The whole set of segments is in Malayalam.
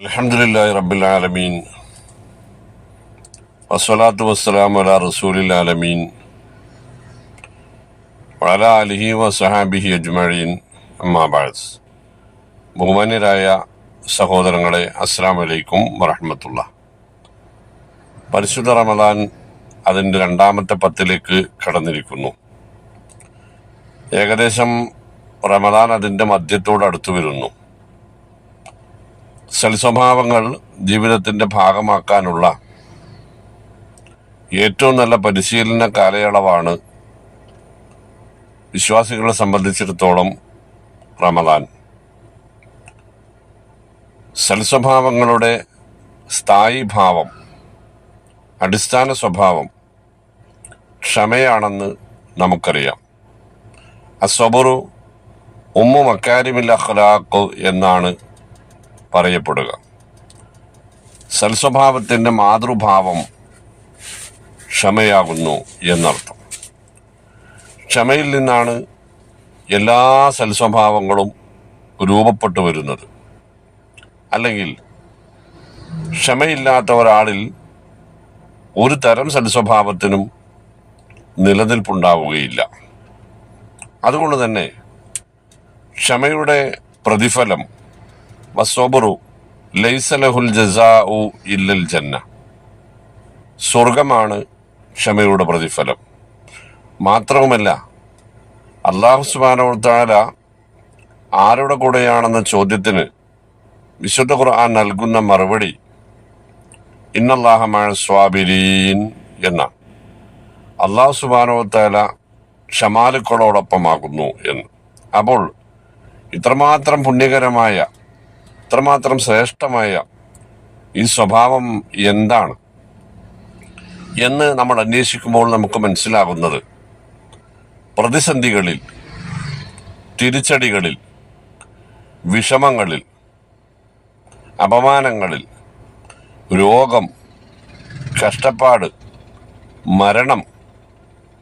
അലഹമുല്ലാഹി റബ്ബിൽ ആലമീൻ. വസ്വലാത്തു വസ്സലാം അല റസൂലിൽ ആലമീൻ. വള അലിഹി വസഹാബിഹി അജ്മഴീൻ അമ്മാബാസ് ബഹുമാന്യരായ സഹോദരങ്ങളെ അസ്സാം വലൈക്കും വറഹമത്തുള്ള. പരിശുദ്ധ റമദാൻ അതിന്റെ രണ്ടാമത്തെ പത്തിലേക്ക് കടന്നിരിക്കുന്നു. ഏകദേശം റമദാൻ അതിന്റെ മധ്യത്തോട് അടുത്തു വരുന്നു. സൽസ്വഭാവങ്ങൾ ജീവിതത്തിന്റെ ഭാഗമാക്കാനുള്ള ഏറ്റവും നല്ല പരിശീലന കാലയളവാണ് വിശ്വാസികളെ സംബന്ധിച്ചിടത്തോളം റമദാൻ സൽസ്വഭാവങ്ങളുടെ സ്ഥായി ഭാവം അടിസ്ഥാന സ്വഭാവം ക്ഷമയാണെന്ന് നമുക്കറിയാം അസ്വബുറു ഉമ്മു മക്കാരിമില്ല അഖ്ലാഖ് എന്നാണ് പറയപ്പെടുക. സൽസ്വഭാവത്തിന്റെ മാതൃഭാവം ക്ഷമയാകുന്നു എന്നർത്ഥം. ക്ഷമയിൽ നിന്നാണ് എല്ലാ സൽസ്വഭാവങ്ങളും രൂപപ്പെട്ടു വരുന്നത്. അല്ലെങ്കിൽ ക്ഷമയില്ലാത്ത ഒരാളിൽ ഒരു തരം സൽസ്വഭാവത്തിനും നിലനിൽപ്പുണ്ടാവുകയില്ല. അതുകൊണ്ട് തന്നെ ക്ഷമയുടെ പ്രതിഫലം വസ്വബറു. ലൈസലഹുൽ ജസാഉ ഇല്ലൽ ജന്ന. സ്വർഗമാണ് ക്ഷമയുടെ പ്രതിഫലം. മാത്രവുമല്ല അള്ളാഹു സുബാനോത്താല ആരുടെ കൂടെയാണെന്ന ചോദ്യത്തിന് വിശുദ്ധ ഖുർആൻ നൽകുന്ന മറുപടി ഇന്നല്ലാഹമായ സ്വാബിരീൻ എന്നാണ് അള്ളാഹു സുബാനോത്താല ക്ഷമാലുക്കളോടൊപ്പമാകുന്നു എന്ന്. അപ്പോൾ ഇത്രമാത്രം പുണ്യകരമായ ഇത്രമാത്രം ശ്രേഷ്ഠമായ ഈ സ്വഭാവം എന്താണ് എന്ന് നമ്മൾ അന്വേഷിക്കുമ്പോൾ നമുക്ക് മനസ്സിലാകുന്നത് പ്രതിസന്ധികളിൽ തിരിച്ചടികളിൽ വിഷമങ്ങളിൽ അപമാനങ്ങളിൽ രോഗം കഷ്ടപ്പാട് മരണം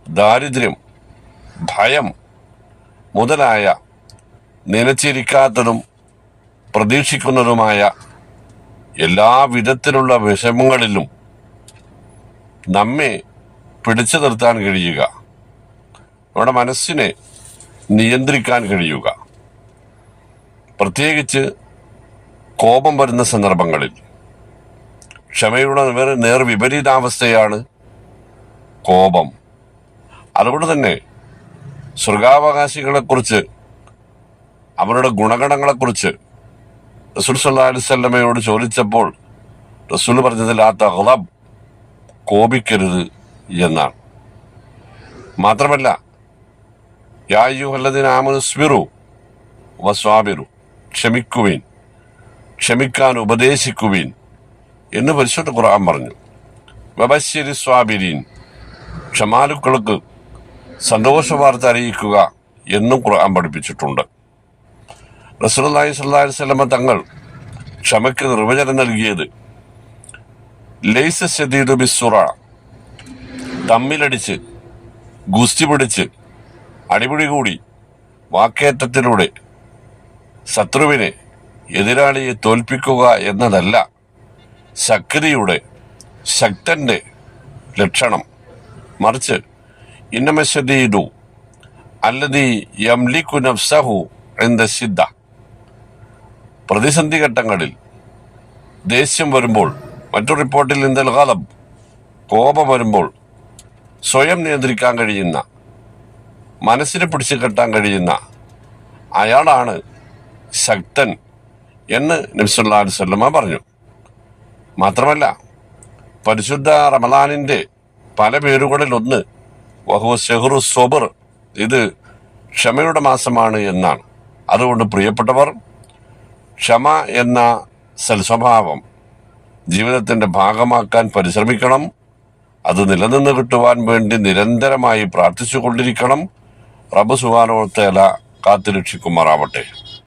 ദാരിദ്ര്യം ഭയം മുതലായ നിലച്ചിരിക്കാത്തതും പ്രതീക്ഷിക്കുന്നതുമായ എല്ലാ വിധത്തിലുള്ള വിഷമങ്ങളിലും നമ്മെ പിടിച്ചു നിർത്താൻ കഴിയുക. നമ്മുടെ മനസ്സിനെ നിയന്ത്രിക്കാൻ കഴിയുക. പ്രത്യേകിച്ച് കോപം വരുന്ന സന്ദർഭങ്ങളിൽ. ക്ഷമയുടെ വേറെ നേർ വിപരീതാവസ്ഥയാണ് കോപം. അതുകൊണ്ട് തന്നെ സ്വർഗാവകാശികളെക്കുറിച്ച് അവരുടെ ഗുണഗണങ്ങളെക്കുറിച്ച് റസൂൽ സല്ലാ ചോദിച്ചപ്പോൾ റസൂൽ പറഞ്ഞതിൽ ആ കോപിക്കരുത് എന്നാണ്. മാത്രമല്ല യായുഹല്ലതിന് ആമനുസ്മിറു വസ്വാബിറു ക്ഷമിക്കുവീൻ ക്ഷമിക്കാൻ ഉപദേശിക്കുവീൻ എന്ന് പരിശുദ്ധ ഖുർആൻ പറഞ്ഞു. വബശ്ശിരി സ്വാബിരീൻ ക്ഷമാലുക്കൾക്ക് സന്തോഷ വാർത്ത അറിയിക്കുക എന്നും ഖുർആൻ പഠിപ്പിച്ചിട്ടുണ്ട്. റസൂലുള്ളാഹി സ്വല്ലല്ലാഹി അലൈഹി വസല്ലമ തങ്ങൾ ക്ഷമയ്ക്ക് നിർവചനം നൽകിയത് ലൈസ തമ്മിലടിച്ച് ഗുസ്തി പിടിച്ച് അടിപിടി കൂടി വാക്കേറ്റത്തിലൂടെ ശത്രുവിനെ എതിരാളിയെ തോൽപ്പിക്കുക എന്നതല്ല ശക്തിയുടെ ശക്തന്റെ ലക്ഷണം. മറിച്ച് ഇന്നമശദീദു അല്ലതി യംലിക്കു നഫ്സഹു എന്ന സിദ്ധ പ്രതിസന്ധി ഘട്ടങ്ങളിൽ ദേഷ്യം വരുമ്പോൾ മറ്റു റിപ്പോർട്ടിൽ കാലം കോപം വരുമ്പോൾ സ്വയം നിയന്ത്രിക്കാൻ കഴിയുന്ന മനസ്സിനെ പിടിച്ചു കെട്ടാൻ കഴിയുന്ന അയാളാണ് ശക്തൻ എന്ന് നബ്സുല്ലാ അലുസല്ലമ്മ പറഞ്ഞു. മാത്രമല്ല പരിശുദ്ധ റമലാനിന്റെ പല പേരുകളിൽ ഒന്ന് വഹു സെഹ്റു സോബർ ഇത് ക്ഷമയുടെ മാസമാണ് എന്നാണ്. അതുകൊണ്ട് പ്രിയപ്പെട്ടവർ ക്ഷമ എന്ന സൽസ്വഭാവം ജീവിതത്തിന്റെ ഭാഗമാക്കാൻ പരിശ്രമിക്കണം. അത് നിലനിന്ന് കിട്ടുവാൻ വേണ്ടി നിരന്തരമായി പ്രാർത്ഥിച്ചുകൊണ്ടിരിക്കണം. റബ്ബ് സുബാനോത്തേല കാത്തുരക്ഷിക്കുമാറാവട്ടെ.